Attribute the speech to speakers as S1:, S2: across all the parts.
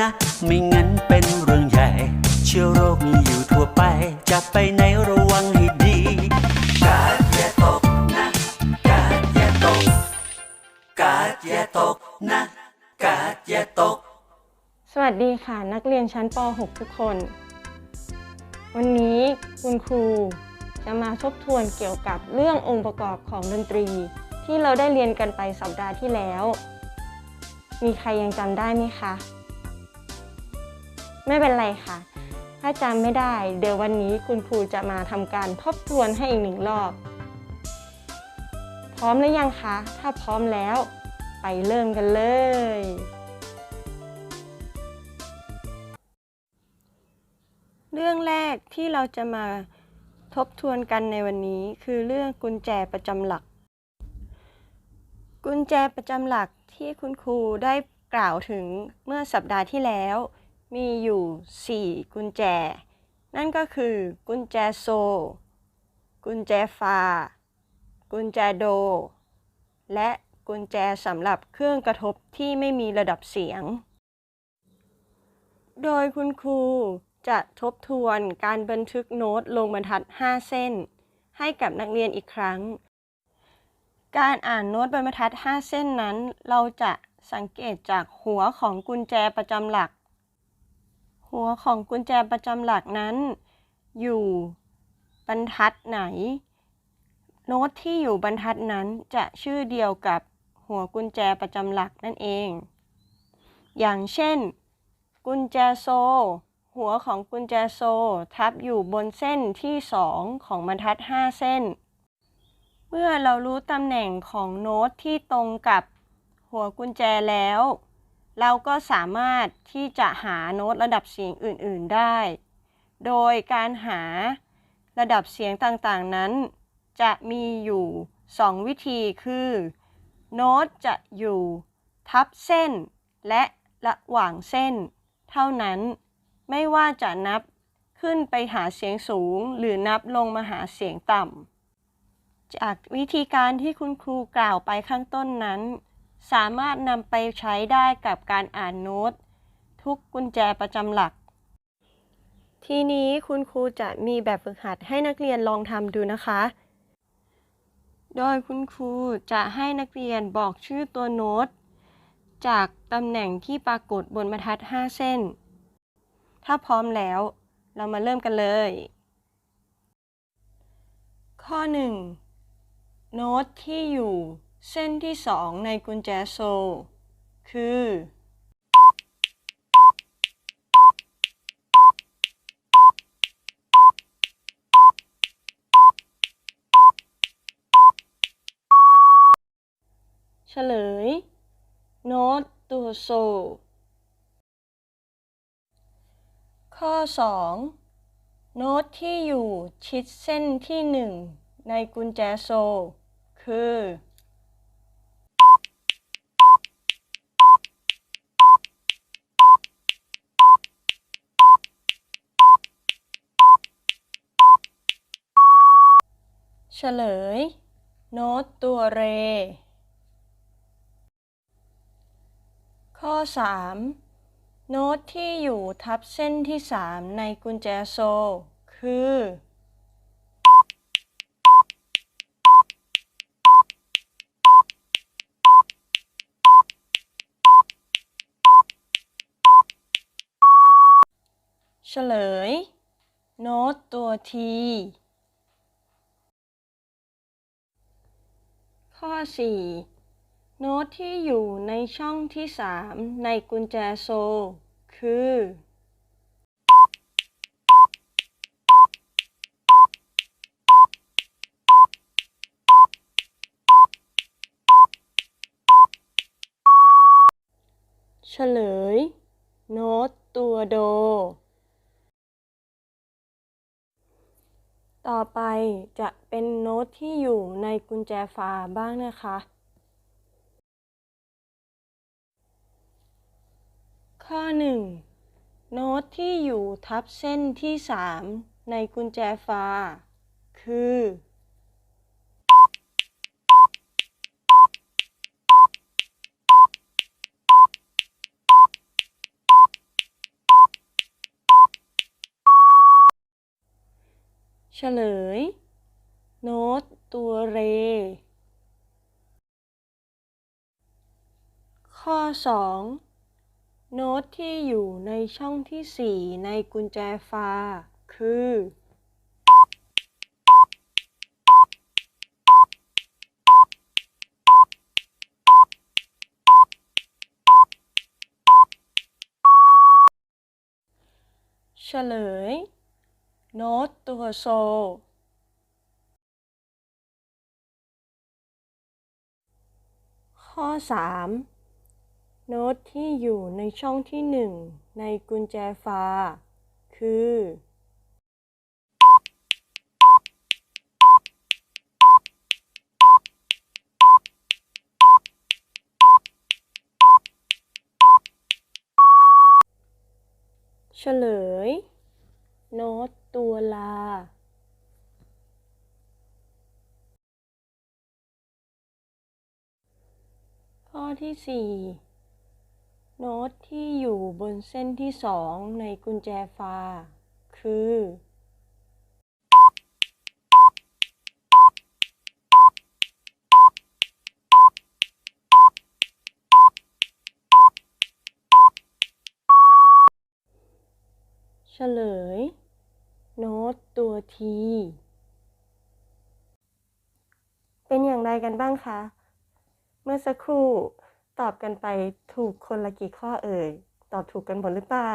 S1: นะ ไม่งั้นเป็นเรื่องใหญ่ เชื้อโรคมีอยู่ทั่วไป จะไปไหนระวังให้ดีกาดอย่าตกนะกาดอย่าตกกาดอย่าตกนะกาดอย่าตก
S2: สวัสดีค่ะนักเรียนชั้นป .6 ทุกคน วันนี้คุณครูจะมาทบทวนเกี่ยวกับเรื่ององค์ประกอบของดนตรี ที่เราได้เรียนกันไปสัปดาห์ที่แล้ว มีใครยังจำได้ไหมคะ ไม่เป็นไรค่ะ ถ้าจำไม่ได้ เดี๋ยววันนี้คุณครูจะมาทำการทบทวนให้อีกหนึ่งรอบ พร้อมหรือยังคะ ถ้าพร้อมแล้ว ไปเริ่มกันเลย เรื่องแรกที่เราจะมาทบทวนกันในวันนี้คือเรื่องกุญแจประจำหลัก กุญแจประจำหลักที่คุณครูได้กล่าวถึงเมื่อสัปดาห์ที่แล้ว มีอยู่ 4 กุญแจ นั่นก็คือ กุญแจโซ กุญแจฟา กุญแจโด และกุญแจสำหรับเครื่องกระทบที่ไม่มีระดับเสียง โดยคุณครูจะทบทวนการบันทึกโน้ตลงบรรทัด 5 เส้น ให้กับนักเรียนอีกครั้ง การอ่านโน้ตบนบรรทัด 5 เส้นนั้น เราจะสังเกตจากหัวของกุญแจประจำหลัก หัวของกุญแจประจำหลักนั้น อยู่บรรทัดไหน โน้ตที่อยู่บรรทัดนั้นจะชื่อเดียวกับหัวกุญแจประจำหลักนั่นเอง อย่างเช่น กุญแจโซ หัวของกุญแจโซทับอยู่บนเส้นที่ 2 ของบรรทัด 5 เส้น เมื่อเรารู้ตำแหน่งของโน้ตที่ตรงกับหัวกุญแจแล้ว เราก็สามารถที่จะหาโน้ตระดับเสียงอื่น ๆได้ โดยการหาระดับเสียงต่าง ๆ นั้น จะมีอยู่ 2 วิธีคือ โน้ตจะอยู่ทับเส้น และระหว่างเส้น เท่านั้น ไม่ว่าจะนับขึ้นไปหาเสียงสูง หรือนับลงมาหาเสียงต่ำ จากวิธีการที่คุณครูกล่าวไปข้างต้นนั้น สามารถนำไปใช้ได้กับการอ่านโน้ต ทุกกุญแจประจำหลัก ทีนี้คุณครูจะมีแบบฝึกหัดให้นักเรียนลองทำดูนะคะ โดยคุณครูจะให้นักเรียนบอกชื่อตัวโน้ต จากตำแหน่งที่ปรากฏบนบรรทัด 5 เส้น ถ้าพร้อมแล้ว เรามาเริ่มกันเลย ข้อ 1 โน้ตที่อยู่ เส้นที่2ในกุญแจโซลคือ เฉลย โน้ตตัวโซ ข้อ 2 โน้ตที่อยู่ชิดเส้นที่ 1 ในกุญแจโซ คือ เฉลย โน้ตตัวเร ข้อ 3 โน้ตที่อยู่ทับเส้นที่ 3 ในกุญแจโซ คือ เฉลย โน้ตตัวที ข้อ 4 โน้ตที่อยู่ในช่องที่ 3 ในกุญแจโซ คือ เฉลย โน้ตตัวโด ต่อไปจะเป็นโน้ตที่อยู่ในกุญแจฝาบ้างนะคะ ข้อ 1 โน้ตที่อยู่ทับเส้นที่ 3 ในกุญแจฝาคือ เฉลย โน้ตตัวเร ข้อ 2 โน้ตที่อยู่ในช่องที่ 4 ในกุญแจฟา คือเฉลย โน้ตตัวโซ ข้อ 3 โน้ตที่อยู่ในช่องที่ 1 ในกุญแจฟาคือ เฉลย โน้ต ตัวลาข้อที่ 4 โน้ตที่อยู่บนเส้นที่ 2 ในกุญแจฟาคือ เฉลย ตตัวทีเป็นอย่างไรกันบ้างคะ เมื่อสักครู่ตอบกันไปถูกคนละกี่ข้อเอ่ย ตอบถูกกันหมดหรือเปล่า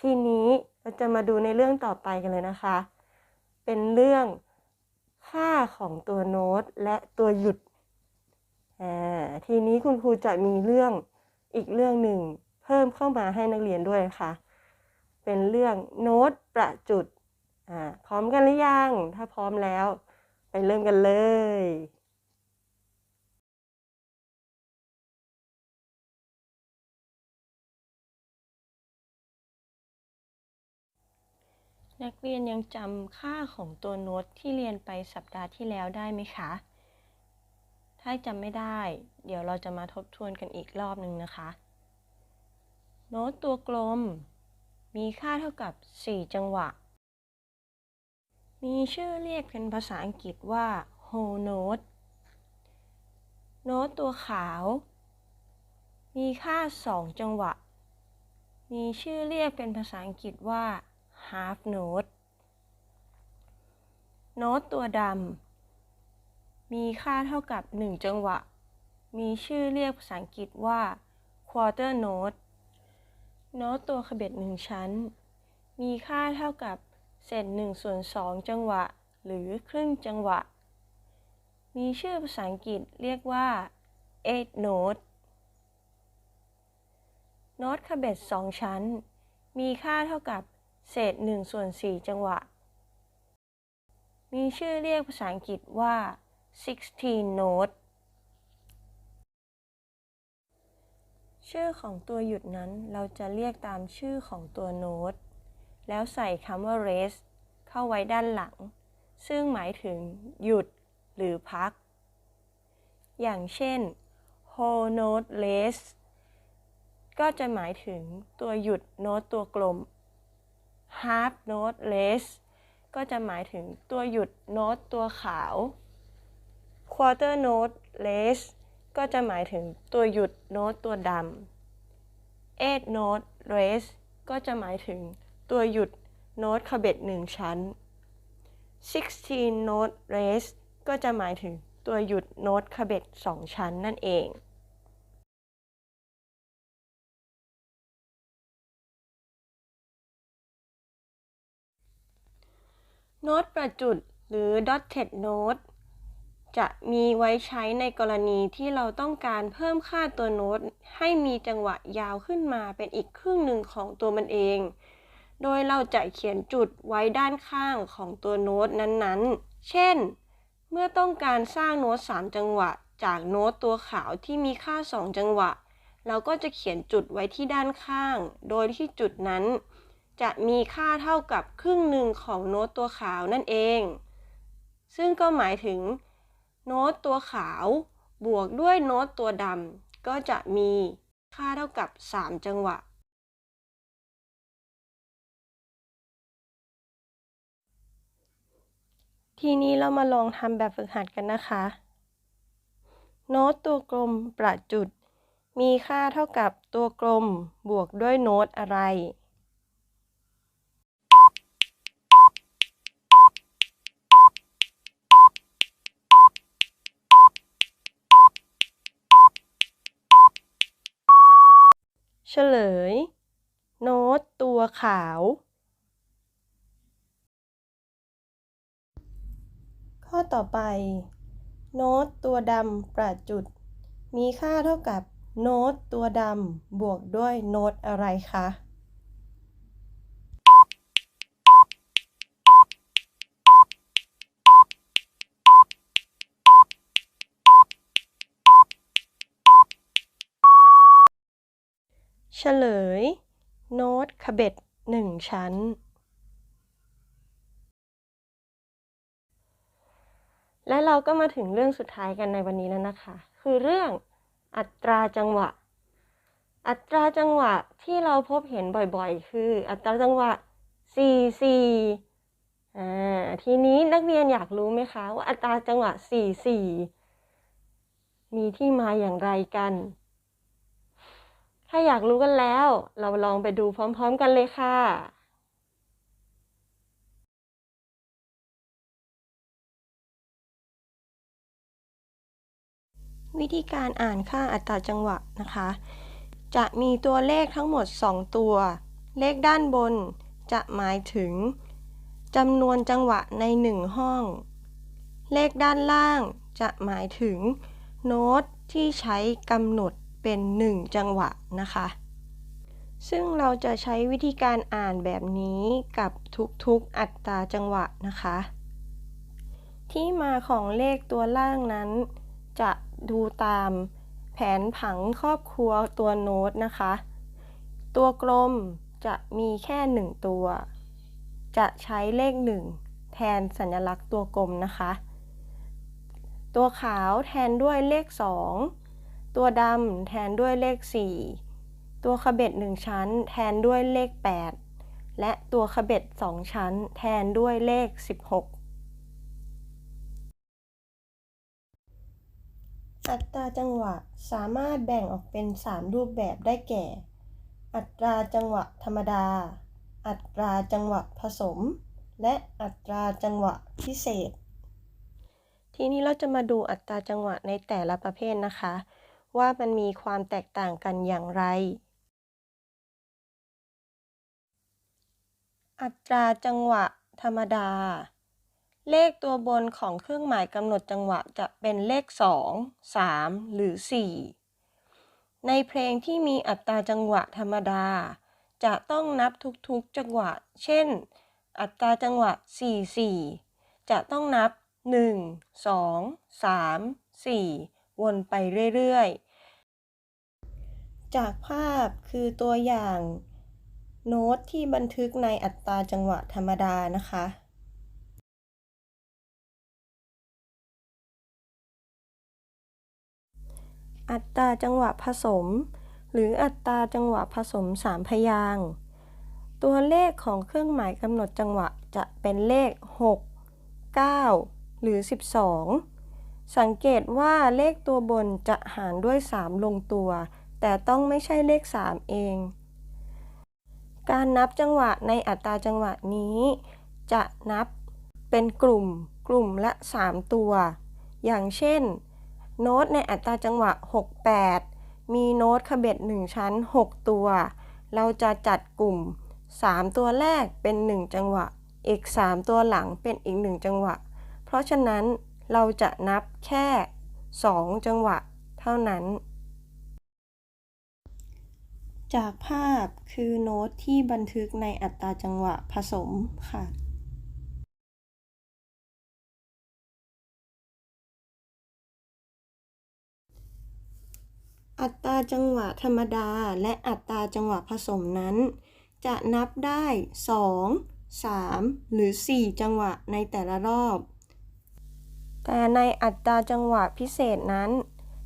S2: ทีนี้เราจะมาดูในเรื่องต่อไปกันเลยนะคะ เป็นเรื่องค่าของตัวโน้ตและตัวหยุด ทีนี้คุณครูจะมีเรื่องอีกเรื่องหนึ่งเพิ่มเข้ามาให้นักเรียนด้วยค่ะ เป็นเรื่องโน้ตประจุด อ่าพร้อมกันหรือยัง ถ้าพร้อมแล้ว ไปเริ่มกันเลยนักเรียนยังจำค่าของตัวโน้ตที่เรียนไปสัปดาห์ที่แล้วได้ไหมคะ ถ้าจำไม่ได้ เดี๋ยวเราจะมาทบทวนกันอีกรอบหนึ่งนะคะ โน้ตตัวกลม มีค่าเท่ากับ 4 จังหวะ มีชื่อเรียกเป็นภาษาอังกฤษว่า whole note โน้ตตัวขาว มีค่า 2 จังหวะ มีชื่อเรียกเป็นภาษาอังกฤษว่า half note โน้ตตัวดำ มีค่าเท่ากับ 1 จังหวะ มีชื่อเรียกภาษาอังกฤษว่า quarter note โน้ตตัวขเบ็ดหนึ่งชั้น มีค่าเท่ากับ เศษ1ส่วน2จังหวะ หรือครึ่งจังหวะ มีชื่อภาษาอังกฤษเรียกว่า eight note โน้ตขเบ็ดสองชั้น มีค่าเท่ากับเศษ1ส่วน4จังหวะ มีชื่อเรียกภาษาอังกฤษว่า16 note ชื่อของตัวหยุดนั้นเราจะเรียกตามชื่อของตัวโน้ต แล้วใส่คำว่า rest เข้าไว้ด้านหลัง ซึ่งหมายถึงหยุดหรือพัก อย่างเช่น whole note rest ก็จะหมายถึงตัวหยุดโน้ตตัวกลม half note rest ก็จะหมายถึงตัวหยุดโน้ตตัวขาว quarter note rest ก็จะหมายถึงตัวหยุดโน้ตตัวดำ eight note rest ก็จะหมายถึง ตัวหยุดโน้ตขเบ็ดหนึ่งชั้น 16 note rest ก็จะหมายถึงตัวหยุดโน้ตขเบ็ดสองชั้นนั่นเองโน้ตประจุดหรือ dotted note จะมีไว้ใช้ในกรณีที่เราต้องการเพิ่มค่าตัวโน้ตให้มีจังหวะยาวขึ้นมาเป็นอีกครึ่งหนึ่งของตัวมันเอง โดยเราจะเขียนจุดไว้ด้านข้างของตัวโน้ตนั้นๆ เช่น เมื่อต้องการสร้างโน้ต 3 จังหวะ จากโน้ตตัวขาวที่มีค่า 2 จังหวะ เราก็จะเขียนจุดไว้ที่ด้านข้าง โดยที่จุดนั้น จะมีค่าเท่ากับครึ่งหนึ่งของโน้ตตัวขาวนั่นเอง ซึ่งก็หมายถึง โน้ตตัวขาวบวกด้วยโน้ตตัวดำก็จะมีค่าเท่ากับ 3 จังหวะ ทีนี้เรามาลองทำแบบฝึกหัดกันนะคะ โน้ตตัวกลมประจุด มีค่าเท่ากับตัวกลมบวกด้วยโน้ตอะไร เฉลย โน้ตตัวขาว ข้อต่อไป โน้ตตัวดำประจุด มีค่าเท่ากับโน้ตตัวดำบวกด้วยโน้ตอะไรคะเฉลย โน้ตขเบ็ดหนึ่งชั้น และเราก็มาถึงเรื่องสุดท้ายกันในวันนี้แล้วนะคะ คือเรื่องอัตราจังหวะ อัตราจังหวะที่เราพบเห็นบ่อยๆ คืออัตราจังหวะ 4 4อ่าทีนี้นักเรียนอยากรู้ไหมคะว่าอัตราจังหวะ 4 4 มีที่มาอย่างไรกัน ถ้าอยากรู้กันแล้ว เราลองไปดูพร้อม ๆ กันเลยค่ะ วิธีการอ่านค่าอัตราจังหวะนะคะ จะมีตัวเลขทั้งหมด 2 ตัว เลขด้านบนจะหมายถึงจำนวนจังหวะใน 1 ห้อง เลขด้านล่างจะหมายถึงโน้ตที่ใช้กำหนดเป็น 1 จังหวะนะคะ ซึ่งเราจะใช้วิธีการอ่านแบบนี้กับทุกๆอัตราจังหวะนะคะ ที่มาของเลขตัวล่างนั้น จะ ดูตามแผนผังครอบครัวตัวโน้ตนะคะ ตัวกลมจะมีแค่หนึ่งตัว จะใช้เลขหนึ่งแทนสัญลักษณ์ตัวกลมนะคะ ตัวขาวแทนด้วยเลข 2 ตัวดำแทนด้วยเลข 4 ตัวขเบ็ดหนึ่งชั้น แทนด้วยเลข 8 และตัวขเบ็ดสองชั้น แทนด้วยเลข 16 อัตราจังหวะสามารถแบ่งออกเป็น 3 รูปแบบได้แก่ อัตราจังหวะธรรมดา อัตราจังหวะผสม และอัตราจังหวะพิเศษ ทีนี้เราจะมาดูอัตราจังหวะในแต่ละประเภทนะคะ ว่ามันมีความแตกต่างกันอย่างไร อัตราจังหวะธรรมดา เลขตัวบนของเครื่องหมายกำหนดจังหวะจะเป็นเลข 2 3 หรือ 4 ในเพลงที่มีอัตราจังหวะธรรมดา จะต้องนับทุกๆจังหวะ เช่น อัตราจังหวะ 4 4 จะต้องนับ 1 2 3 4 วนไปเรื่อยๆ จากภาพคือตัวอย่าง โน้ตที่บันทึกในอัตราจังหวะธรรมดานะคะ อัตราจังหวะผสม หรืออัตราจังหวะผสมสามพยางค์ตัวเลขของเครื่องหมายกำหนดจังหวะจะเป็นเลข 6 9 หรือ 12 สังเกตว่าเลขตัวบนจะหารด้วย 3 ลงตัว แต่ต้องไม่ใช่เลข 3 เอง การนับจังหวะในอัตราจังหวะนี้ จะนับเป็นกลุ่มกลุ่มละ 3 ตัว อย่างเช่น โน้ตในอัตราจังหวะ 68 มีโน้ตขบเบ็ด1 ชั้น 6 ตัว เราจะจัดกลุ่ม 3 ตัวแรกเป็น 1 จังหวะ อีก 3 ตัวหลังเป็นอีก 1 จังหวะ เพราะฉะนั้นเราจะนับแค่ 2 จังหวะเท่านั้น จากภาพคือโน้ตที่บันทึกในอัตราจังหวะผสมค่ะ อัตราจังหวะธรรมดาและอัตราจังหวะผสมนั้น จะนับได้ 2 3 หรือ 4 จังหวะในแต่ละรอบ แต่ในอัตราจังหวะพิเศษนั้น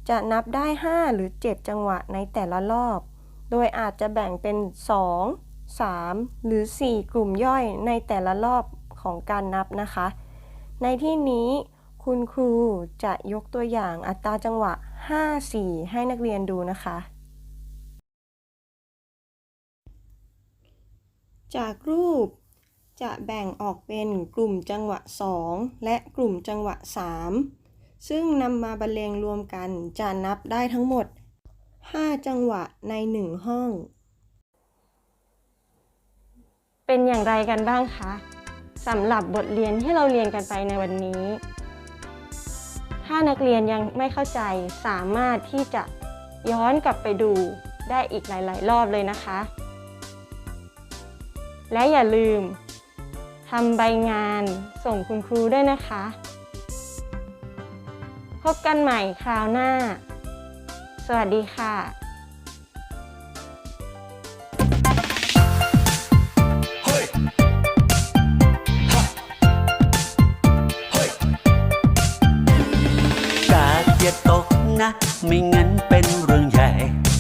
S2: จะนับได้ 5 หรือ 7 จังหวะในแต่ละรอบ โดยอาจจะแบ่งเป็น 2 3 หรือ 4 กลุ่มย่อยในแต่ละรอบของการนับนะคะ ในที่นี้คุณครูจะยกตัวอย่างอัตราจังหวะ 5-4 ให้นักเรียนดูนะคะ จากรูปจะแบ่งออกเป็นกลุ่มจังหวะ 2 และกลุ่มจังหวะ 3 ซึ่งนำมาบรรเลงรวมกันจะนับได้ทั้งหมด 5 จังหวะใน 1 ห้อง เป็นอย่างไรกันบ้างคะสำหรับบทเรียนที่เราเรียนกันไปในวันนี้ ถ้านักเรียนยังไม่เข้าใจสามารถที่จะย้อนกลับไปดูได้อีกหลาย ๆ รอบเลยนะคะ และอย่าลืมทำใบงานส่งคุณครูด้วยนะคะ พบกันใหม่คราวหน้า สวัสดีค่ะ
S1: นะ ไม่งั้นเป็นเรื่องใหญ่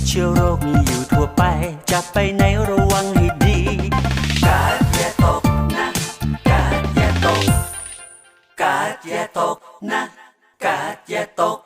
S1: เชื้อโรคมีอยู่ทั่วไป จะไปไหนระวังให้ดีกาดอย่าตกนะกาดอย่าตกกาดอย่าตกนะกาดอย่าตก